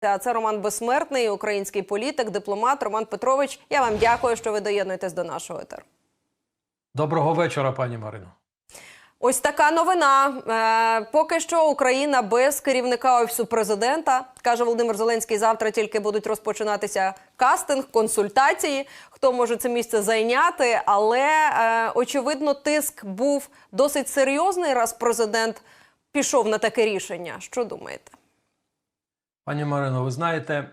А це Роман Безсмертний, український політик, дипломат. Роман Петрович. Я вам дякую, що ви доєднуєтесь до нашого етеру. Доброго вечора, пані Марино. Ось така новина. Е, поки що Україна без керівника офісу президента каже Володимир Зеленський. Завтра тільки будуть розпочинатися кастинг, консультації. Хто може це місце зайняти? Але е, очевидно, тиск був досить серйозний, раз президент пішов на таке рішення. Що думаєте? Пані Марино, ви знаєте,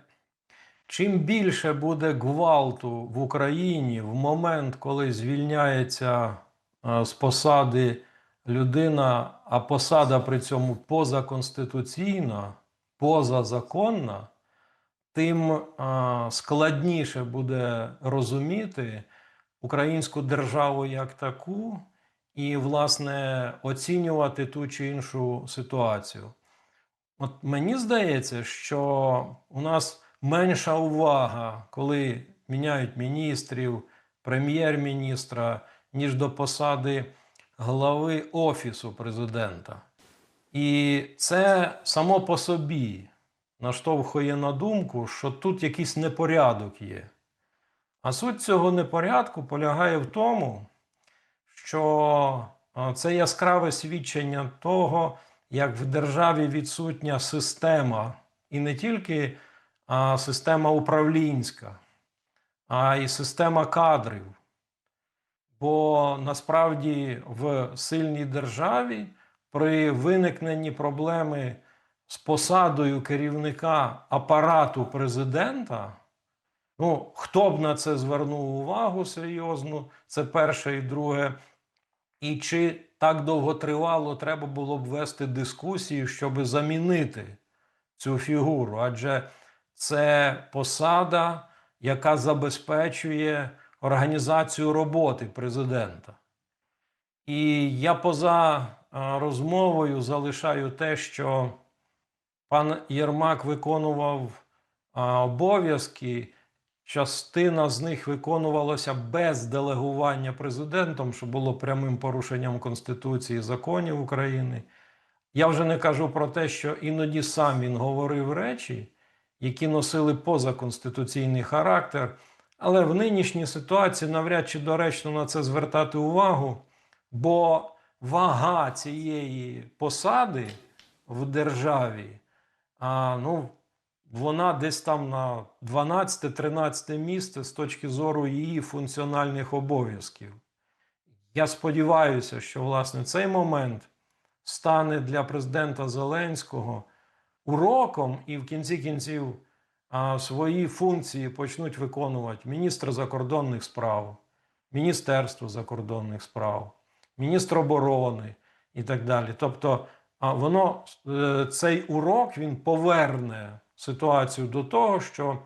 чим більше буде гвалту в Україні в момент, коли звільняється е, з посади людина, а посада при цьому позаконституційна, позазаконна, тим е, складніше буде розуміти українську державу як таку і, власне, оцінювати ту чи іншу ситуацію. От мені здається, що у нас менша увага, коли міняють міністрів, прем'єр-міністра, ніж до посади глави Офісу президента. І це само по собі наштовхує на думку, що тут якийсь непорядок є. А суть цього непорядку полягає в тому, що це яскраве свідчення того, як в державі відсутня система, і не тільки а, система управлінська, а й система кадрів. Бо насправді в сильній державі при виникненні проблеми з посадою керівника апарату президента, ну, хто б на це звернув увагу серйозно, це перше і друге. І чи так довго тривало, треба було б вести дискусію, щоб замінити цю фігуру, адже це посада, яка забезпечує організацію роботи президента. І я поза розмовою залишаю те, що пан Єрмак виконував обов'язки. Частина з них виконувалася без делегування президентом, що було прямим порушенням Конституції законів України. Я вже не кажу про те, що іноді сам він говорив речі, які носили позаконституційний характер, але в нинішній ситуації навряд чи доречно на це звертати увагу, бо вага цієї посади в державі, а, ну, вона десь там на 12-13 місце з точки зору її функціональних обов'язків. Я сподіваюся, що власне цей момент стане для президента Зеленського уроком, і в кінці кінців свої функції почнуть виконувати міністр закордонних справ, Міністерство закордонних справ, міністр оборони і так далі. Тобто, воно е, цей урок він поверне ситуацію до того, що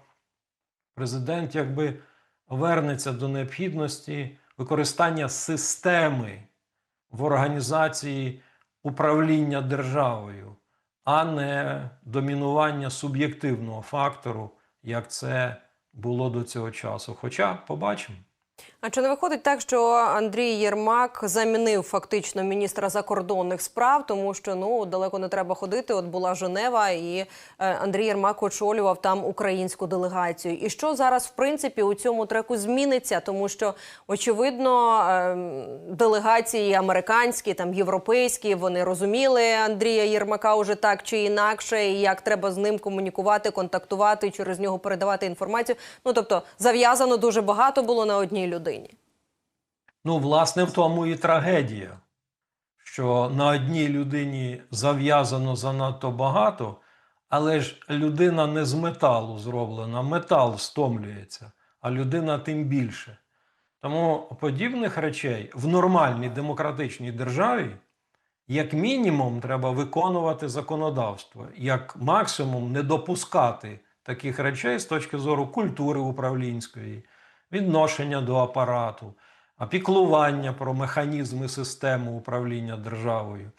президент якби вернеться до необхідності використання системи в організації управління державою, а не домінування суб'єктивного фактору, як це було до цього часу. Хоча побачимо. А чи не виходить так, що Андрій Єрмак замінив фактично міністра закордонних справ, тому що ну далеко не треба ходити? От була Женева, і е, Андрій Єрмак очолював там українську делегацію. І що зараз в принципі у цьому треку зміниться? Тому що очевидно е, делегації американські, там європейські, вони розуміли Андрія Єрмака уже так чи інакше, і як треба з ним комунікувати, контактувати, через нього передавати інформацію. Ну тобто зав'язано дуже багато було на одній людині. Ну, власне, в тому і трагедія, що на одній людині зав'язано занадто багато, але ж людина не з металу зроблена, метал стомлюється, а людина тим більше. Тому подібних речей в нормальній демократичній державі, як мінімум, треба виконувати законодавство, як максимум не допускати таких речей з точки зору культури управлінської, відношення до апарату, а піклування про механізми системи управління державою.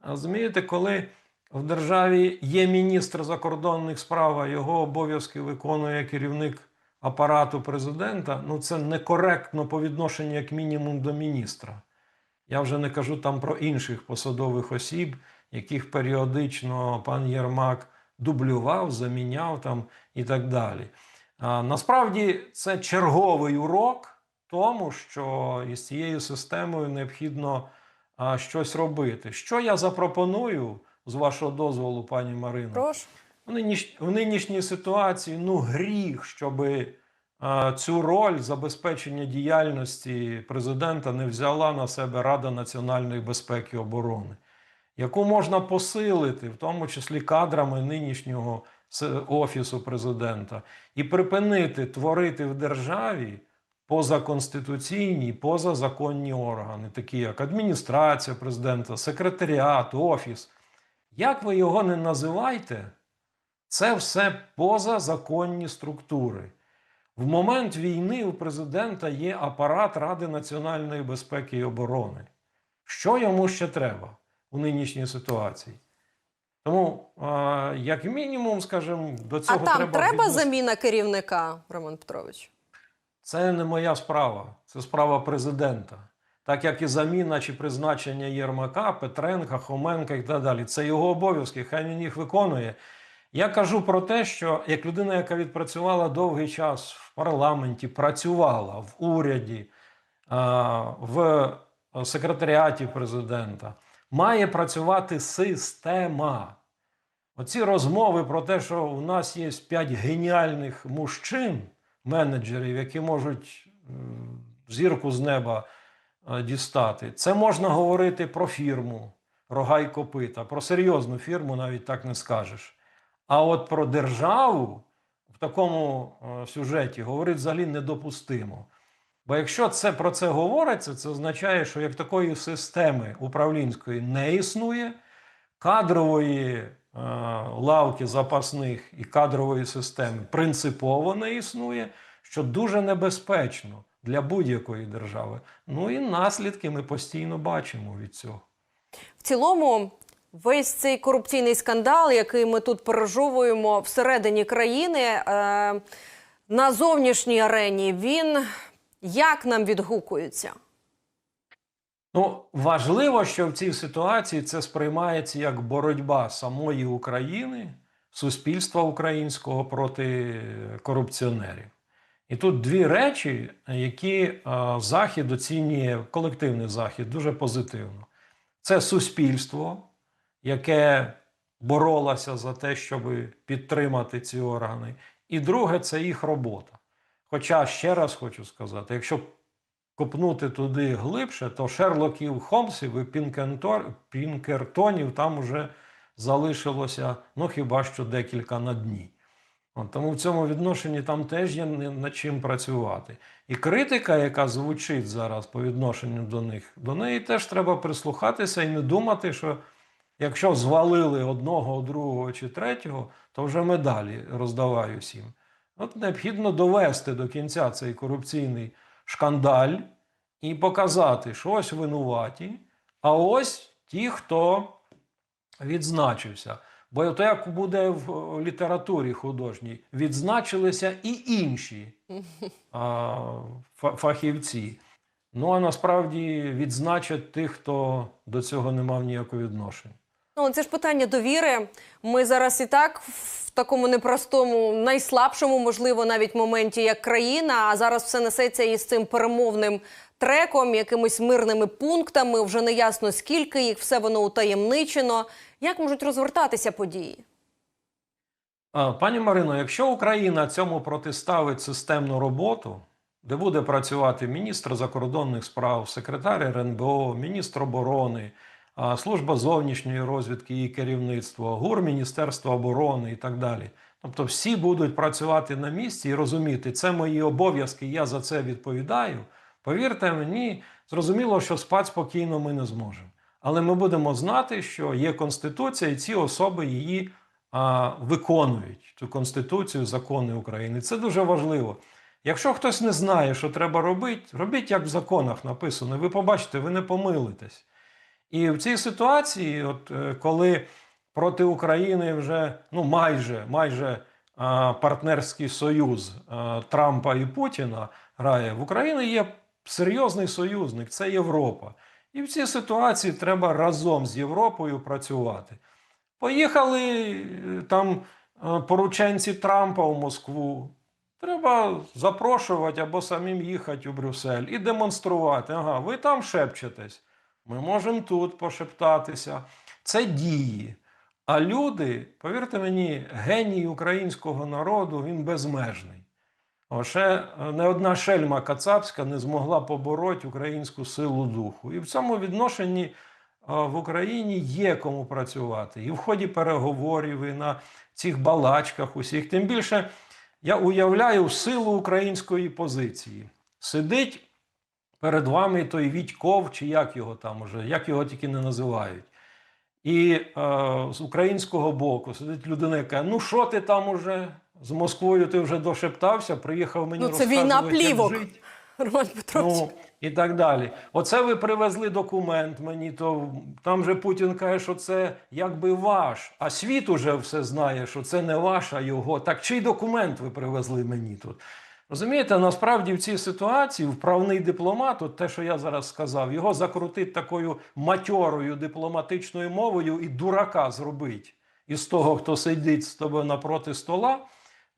А Розумієте, коли в державі є міністр закордонних справ, а його обов'язки виконує керівник апарату президента, ну це некоректно по відношенню, як мінімум, до міністра. Я вже не кажу там про інших посадових осіб, яких періодично пан Єрмак дублював, заміняв там і так далі. Насправді це черговий урок тому, що із цією системою необхідно щось робити. Що я запропоную, з вашого дозволу, пані Марино? Прошу. В нинішній ситуації ну гріх, щоб цю роль забезпечення діяльності президента не взяла на себе Рада національної безпеки і оборони, яку можна посилити, в тому числі кадрами нинішнього с- офісу президента, і припинити творити в державі позаконституційні, позазаконні органи, такі як адміністрація президента, секретаріат, офіс. Як ви його не називайте, це все позазаконні структури. В момент війни у президента є апарат Ради національної безпеки і оборони. Що йому ще треба у нинішній ситуації? Тому, а, як мінімум, скажімо, до А цього там треба, треба відносити- заміна керівника, Роман Петрович? Це не моя справа, це справа президента. Так як і заміна чи призначення Єрмака, Петренка, Хоменка і так далі. Це його обов'язки, хай він їх виконує. Я кажу про те, що як людина, яка відпрацювала довгий час в парламенті, працювала в уряді, а, в секретаріаті президента, має працювати система. Оці розмови про те, що у нас є п'ять геніальних мужчин, менеджерів, які можуть зірку з неба е, дістати, це можна говорити про фірму рога й копита. Про серйозну фірму навіть так не скажеш. А от про державу в такому е, сюжеті говорити взагалі недопустимо. Бо якщо це про це говориться, це означає, що як такої системи управлінської не існує, кадрової лавки запасних і кадрової системи принципово не існує, що дуже небезпечно для будь-якої держави. Ну і наслідки ми постійно бачимо від цього. В цілому, весь цей корупційний скандал, який ми тут пережовуємо всередині країни, е, на зовнішній арені, він як нам відгукується? Ну, важливо, що в цій ситуації це сприймається як боротьба самої України, суспільства українського проти корупціонерів. І тут дві речі, які е, Захід оцінює, колективний Захід, дуже позитивно. Це суспільство, яке боролося за те, щоб підтримати ці органи. І друге, це їх робота. Хоча ще раз хочу сказати, якщо копнути туди глибше, то Шерлоків Холмсів і Пінкентор, Пінкертонів там уже залишилося ну хіба що декілька на дні. От, тому в цьому відношенні там теж є над чим працювати. І критика, яка звучить зараз по відношенню до них, до неї теж треба прислухатися і не думати, що якщо звалили одного, другого чи третього, то вже медалі роздавай усім. От необхідно довести до кінця цей корупційний шкандаль і показати, що ось винуваті, а ось ті, хто відзначився. Бо то як буде в літературі художній, відзначилися і інші а, фахівці. Ну а насправді відзначать тих, хто до цього не мав ніякого відношення. Ну, це ж питання довіри. Ми зараз і так в такому непростому, найслабшому, можливо, навіть моменті як країна. А зараз все несеться із цим перемовним треком, якимись мирними пунктами. Вже не ясно скільки їх, все воно утаємничено. Як можуть розвертатися події? Пані Марино, якщо Україна цьому протиставить системну роботу, де буде працювати міністр закордонних справ, секретар РНБО, міністр оборони, служба зовнішньої розвідки і керівництво, ГУР Міністерства оборони і так далі. Тобто всі будуть працювати на місці і розуміти, це мої обов'язки, я за це відповідаю. Повірте мені, зрозуміло, що спати спокійно ми не зможемо. Але ми будемо знати, що є конституція, і ці особи її а, виконують цю конституцію, закони України. Це дуже важливо. Якщо хтось не знає, що треба робити, робіть як в законах написано. Ви побачите, ви не помилитесь. І в цій ситуації, от е, коли проти України вже ну майже майже а, партнерський союз а, Трампа і Путіна грає, в Україні є серйозний союзник це Європа. І в цій ситуації треба разом з Європою працювати. Поїхали е, там е, порученці Трампа в Москву. Треба запрошувати або самим їхати у Брюссель і демонструвати. Ага, ви там шепчетесь. Ми можемо тут пошептатися. Це дії. А люди, повірте мені, геній українського народу він безмежний. Ще е, не одна шельма кацапська не змогла побороти українську силу духу. І в цьому відношенні е, в Україні є кому працювати. І в ході переговорів, і на цих балачках усіх. Тим більше я уявляю силу української позиції. Сидить перед вами той Вітьков, чи як його там уже, як його тільки не називають. І е, з українського боку сидить людина, яка ну що ти там уже з Москвою ти вже дошептався, приїхав мені Ну, це війна розказувати, як плівок. Роман Петрович. Ну, і так далі. Оце ви привезли документ мені, то там же Путін каже, що це якби ваш, а світ уже все знає, що це не ваш, а його. Так чий документ ви привезли мені тут? Розумієте, насправді в цій ситуації вправний дипломат, от те, що я зараз сказав, його закрутить такою матьорою дипломатичною мовою і дурака зробить із того, хто сидить з тобою напроти стола.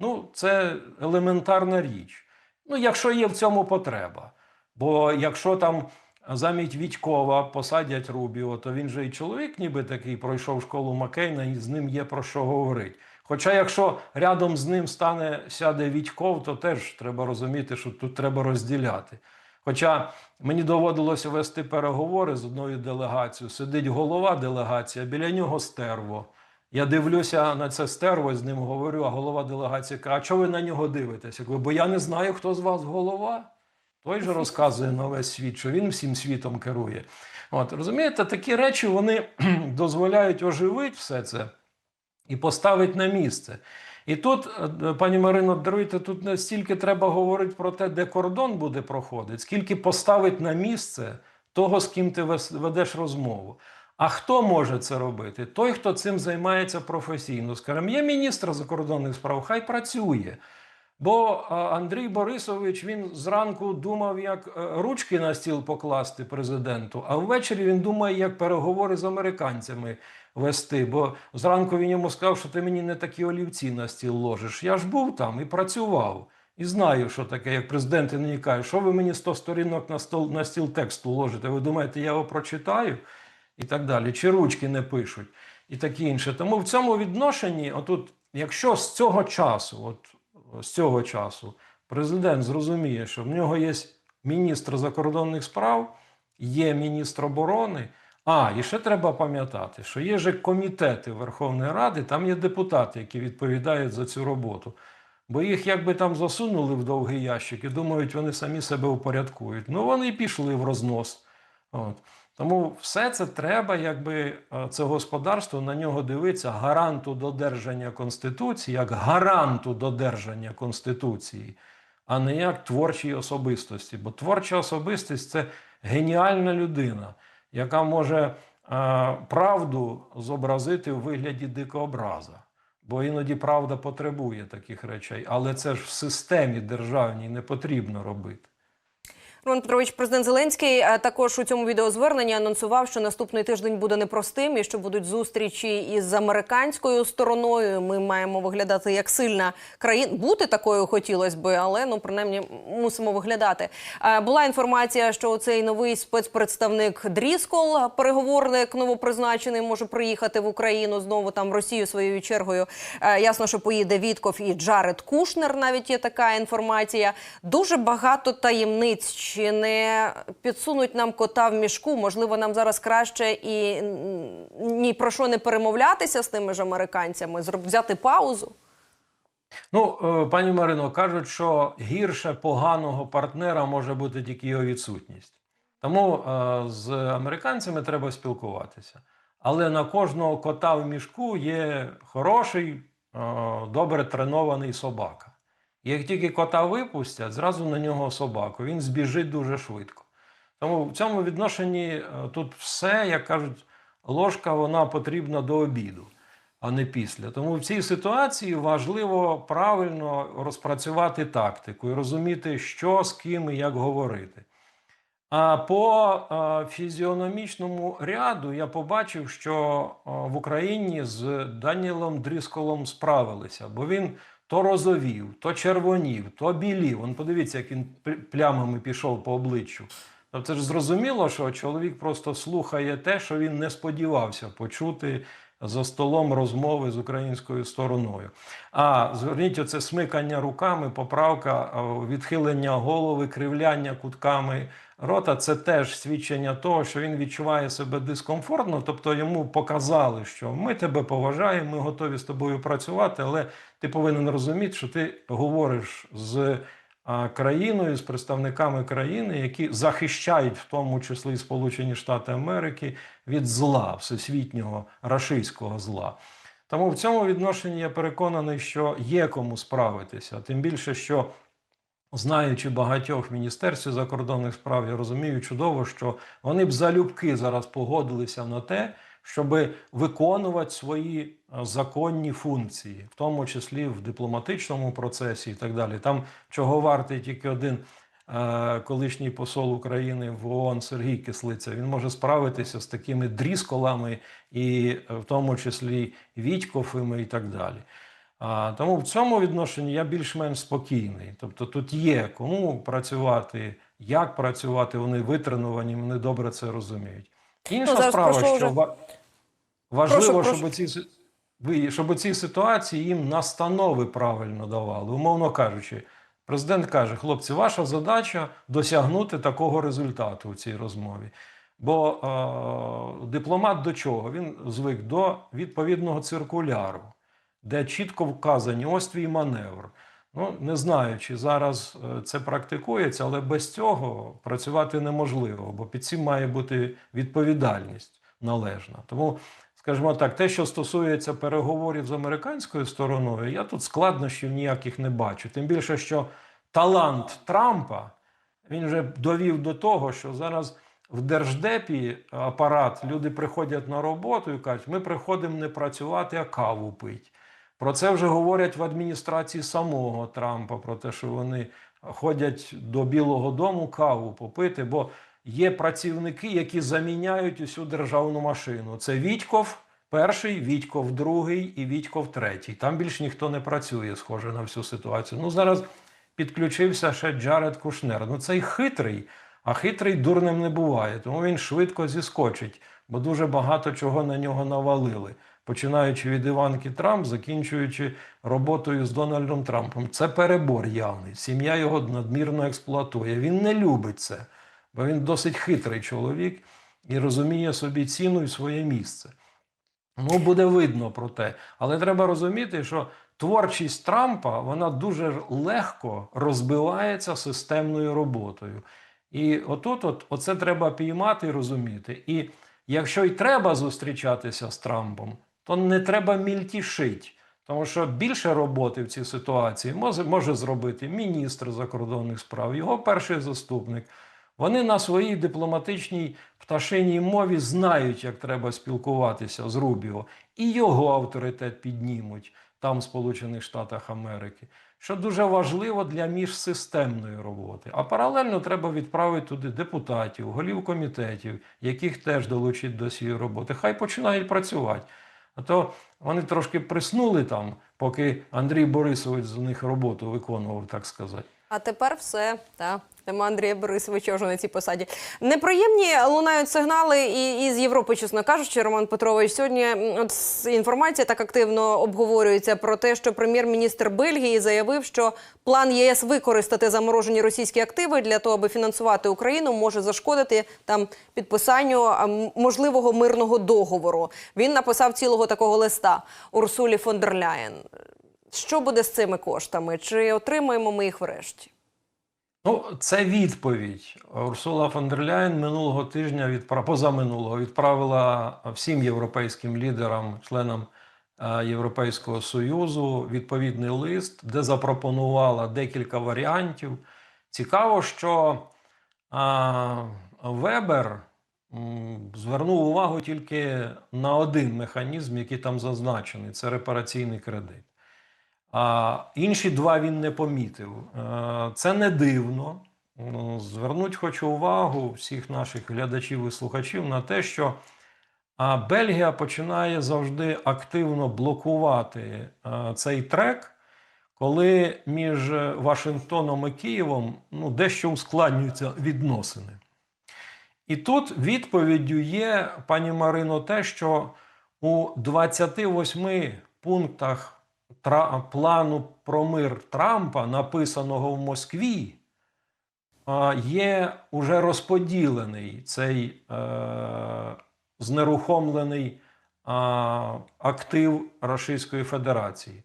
Ну, це елементарна річ. Ну, якщо є в цьому потреба. Бо якщо там замість Вітькова посадять Рубіо, то він же і чоловік, ніби такий, пройшов школу Маккейна, і з ним є про що говорити. Хоча, якщо рядом з ним стане сяде Вітьков, то теж треба розуміти, що тут треба розділяти. Хоча мені доводилося вести переговори з одною делегацією, сидить голова делегації, біля нього стерво. Я дивлюся на це стерво, з ним говорю, а голова делегації каже, а чого ви на нього дивитесь? Я кажу, бо я не знаю, хто з вас голова. Той же розказує на весь світ, що він всім світом керує. От, розумієте, такі речі вони дозволяють оживити все це і поставити на місце. І тут, е, пані Марино, даруйте, тут не стільки треба говорити про те, де кордон буде проходити, скільки поставити на місце того, з ким ти ведеш розмову. А хто може це робити? Той, хто цим займається професійно. Скажімо, є міністр закордонних справ, хай працює. Бо Андрій Борисович він зранку думав, як е, ручки на стіл покласти президенту, а ввечері він думає, як переговори з американцями вести. Бо зранку він йому сказав, що ти мені не такі олівці на стіл ложиш. Я ж був там і працював. І знаю, що таке, як президент мені каже, що ви мені 100 сторінок на стол на стіл тексту ложите. Ви думаєте, я його прочитаю? І так далі. Чи ручки не пишуть, і таке інше. Тому в цьому відношенні, отут, якщо з цього часу, от з цього часу, президент зрозуміє, що в нього є міністр закордонних справ, є міністр оборони. А, і ще треба пам'ятати, що є же комітети Верховної Ради, там є депутати, які відповідають за цю роботу. Бо їх якби там засунули в довгий ящик і думають, вони самі себе упорядкують. Ну вони і пішли в рознос. От. Тому все це треба, якби е, це господарство на нього дивиться гаранту додержання Конституції, як гаранту додержання Конституції, а не як творчій особистості. Бо творча особистість це геніальна людина, яка може е, правду зобразити у вигляді дикообраза. Бо іноді правда потребує таких речей, але це ж в системі державній не потрібно робити. Роман Петрович, президент Зеленський е, також у цьому відеозверненні анонсував, що наступний тиждень буде непростим і що будуть зустрічі із американською стороною. Ми маємо виглядати як сильна країна. Бути такою хотілося би, але ну принаймні мусимо виглядати. Е, Була інформація, що цей новий спецпредставник Дріскол, переговорник новопризначений, може приїхати в Україну знову там Росію своєю чергою. Е, Ясно, що поїде Вітков і Джаред Кушнер. Навіть є така інформація. Дуже багато таємниць. Чи не підсунуть нам кота в мішку? Можливо, нам зараз краще і ні про що не перемовлятися з тими ж американцями, взяти паузу. Ну, е, пані Марино, кажуть, що гірше поганого партнера може бути тільки його відсутність. Тому е, з американцями треба спілкуватися. Але на кожного кота в мішку є хороший, е, добре тренований собака. Як тільки кота випустять, зразу на нього собаку. Він збіжить дуже швидко. Тому в цьому відношенні е, тут все, як кажуть, ложка вона потрібна до обіду, а не після. Тому в цій ситуації важливо правильно розпрацювати тактику і розуміти, що з ким і як говорити. А по е, фізіономічному ряду я побачив, що е, в Україні з Данілом Дрісколом справилися, бо він то розовів, то червонів, то білів. Вон подивіться, як він пл- плямами пішов по обличчю. Тобто це ж зрозуміло, що чоловік просто слухає те, що він не сподівався почути за столом розмови з українською стороною. А зверніть оце смикання руками, поправка, відхилення голови, кривляння кутками рота це теж свідчення того, що він відчуває себе дискомфортно. Тобто йому показали, що ми тебе поважаємо, ми готові з тобою працювати, але ти повинен розуміти, що ти говориш з країною, з представниками країни, які захищають в тому числі Сполучені Штати Америки від зла, всесвітнього рашистського зла. Тому в цьому відношенні я переконаний, що є кому справитися. Тим більше, що знаючи багатьох в міністерстві закордонних справ, я розумію чудово, що вони б залюбки зараз погодилися на те, щоб виконувати свої е, законні функції, в тому числі в дипломатичному процесі і так далі. Там чого вартий тільки один е, колишній посол України в ООН Сергій Кислиця. Він може справитися з такими дрісколами, і е, в тому числі Вітьковими і так далі. А, тому в цьому відношенні я більш-менш спокійний. Тобто тут є кому працювати, як працювати, вони витреновані, вони добре це розуміють. Інша Ну, справа, що вже- важливо, Прошу, прошу. щоб ці си- щоб ці ситуації їм настанови правильно давали. Умовно кажучи, президент каже: хлопці, ваша задача досягнути такого результату у цій розмові. Бо е, дипломат до чого? Він звик до відповідного циркуляру, де чітко вказані ось твій маневр. Ну, не знаю, чи зараз е, це практикується, але без цього працювати неможливо, бо під цим має бути відповідальність належна. Тому, скажімо так, те, що стосується переговорів з американською стороною, я тут складнощів ніяких не бачу. Тим більше, що талант Трампа він вже довів до того, що зараз в держдепі апарат люди приходять на роботу і кажуть, ми приходимо не працювати, а каву пить. Про це вже говорять в адміністрації самого Трампа, про те, що вони ходять до Білого Дому каву попити, бо є працівники, які заміняють усю державну машину. Це Вітьков перший, Вітьков другий і Вітьков третій. Там більш ніхто не працює, схоже на всю ситуацію. Ну зараз підключився ще Джаред Кушнер. Ну цей хитрий, а хитрий дурним не буває, тому він швидко зіскочить, бо дуже багато чого на нього навалили. Починаючи від Іванки Трамп, закінчуючи роботою з Дональдом Трампом. Це перебор явний. Сім'я його надмірно експлуатує. Він не любить це, бо він досить хитрий чоловік і розуміє собі ціну і своє місце. Ну, буде видно про те. Але треба розуміти, що творчість Трампа вона дуже легко розбивається системною роботою. І отут, от, оце треба піймати і розуміти. І якщо й треба зустрічатися з Трампом, то не треба мільтішить. Тому що більше роботи в цій ситуації може, може зробити міністр закордонних справ, його перший заступник. Вони на своїй дипломатичній пташиній мові знають, як треба спілкуватися з Рубіо, і його авторитет піднімуть там, в Сполучених Штатах Америки, що дуже важливо для міжсистемної роботи. А паралельно треба відправити туди депутатів, голів комітетів, яких теж долучить до цієї роботи. Хай починають працювати. А то вони трошки приснули там, поки Андрій Борисович з них роботу виконував, так сказати. А тепер все. Та. Нема Андрія Борисовича вже на цій посаді. Неприємні лунають сигнали і із Європи, чесно кажучи, Роман Петрович. Сьогодні от інформація так активно обговорюється про те, що прем'єр-міністр Бельгії заявив, що план ЄС використати заморожені російські активи для того, аби фінансувати Україну, може зашкодити там підписанню можливого мирного договору. Він написав цілого такого листа Урсулі фон дер Ляєн. Що буде з цими коштами? Чи отримаємо ми їх врешті? Ну, це відповідь. Урсула фон дер Ляєн минулого тижня відпра... позаминулого відправила всім європейським лідерам, членам е, Європейського Союзу відповідний лист, де запропонувала декілька варіантів. Цікаво, що а, Вебер м, звернув увагу тільки на один механізм, який там зазначений це репараційний кредит. А інші два він не помітив. Е, Це не дивно. ну, звернути хочу увагу всіх наших глядачів і слухачів на те, що Бельгія починає завжди активно блокувати цей трек, коли між Вашингтоном і Києвом ну, дещо ускладнюються відносини. І тут відповіддю є, пані Марино, те, що у 28 пунктах тра- плану про мир Трампа, написаного в Москві, є уже розподілений цей е, знерухомлений а, актив Російської Федерації.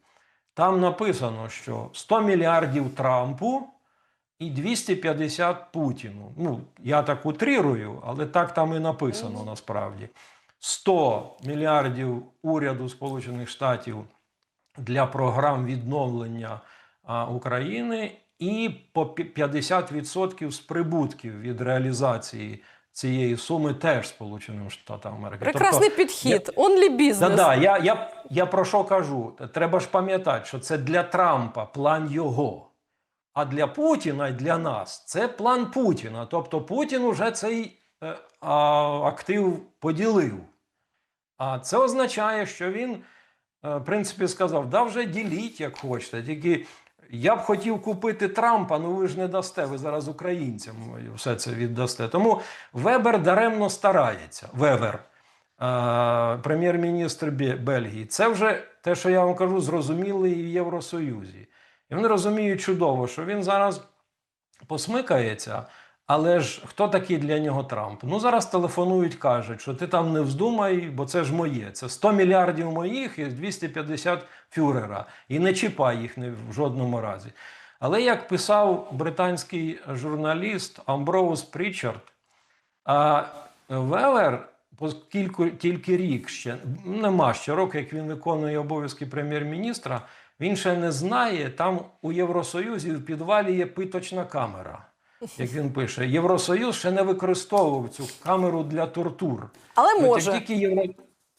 Там написано, що 100 мільярдів Трампу і 250 Путіну. Ну, я так утрірую, але так там і написано насправді. 100 мільярдів уряду Сполучених Штатів для програм відновлення України і по 50% з прибутків від реалізації цієї суми теж Сполученим Штатам Америки. Прекрасний Тобто, підхід. Онлі Да, бізнес. да, я, я, я про що кажу? Треба ж пам'ятати, що це для Трампа план його. А для Путіна і для нас це план Путіна. Тобто Путін уже цей е, а, актив поділив. А це означає, що він, в принципі, сказав: да вже діліть, як хочете. Тільки я б хотів купити Трампа, ну ви ж не дасте, ви зараз українцям все це віддасте. Тому Вебер даремно старається. Вебер, е, прем'єр-міністр Бельгії. Це вже те, що я вам кажу, зрозуміли і в Євросоюзі. І вони розуміють чудово, що він зараз посмикається. Але ж хто такий для нього Трамп? Ну зараз телефонують, кажуть, що ти там не вздумай, бо це ж моє. Це 100 мільярдів моїх і 250 фюрера. І не чіпай їх в жодному разі. Але як писав британський журналіст Амброуз Прічард, а Велер, оскільки тільки рік ще нема ще року, як він виконує обов'язки прем'єр-міністра, він ще не знає. Там у Євросоюзі в підвалі є питочна камера. Як він пише, Євросоюз ще не використовував цю камеру для тортур. Але От може. Як тільки, Євро...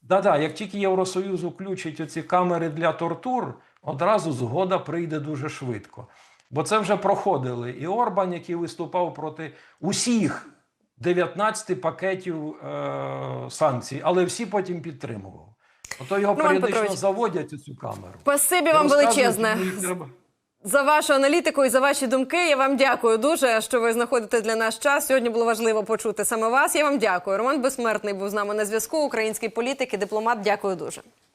да, да, як тільки Євросоюз включить оці камери для тортур, одразу згода прийде дуже швидко. Бо це вже проходили і Орбан, який виступав проти усіх 19 пакетів е- санкцій, але всі потім підтримував. Ото його Роман періодично Петрович, заводять у цю камеру. Спасибі вам величезне. За вашу аналітику і за ваші думки. Я вам дякую дуже, що ви знаходите для нас час. Сьогодні було важливо почути саме вас. Я вам дякую. Роман Безсмертний був з нами на зв'язку. Український політик і дипломат. Дякую дуже.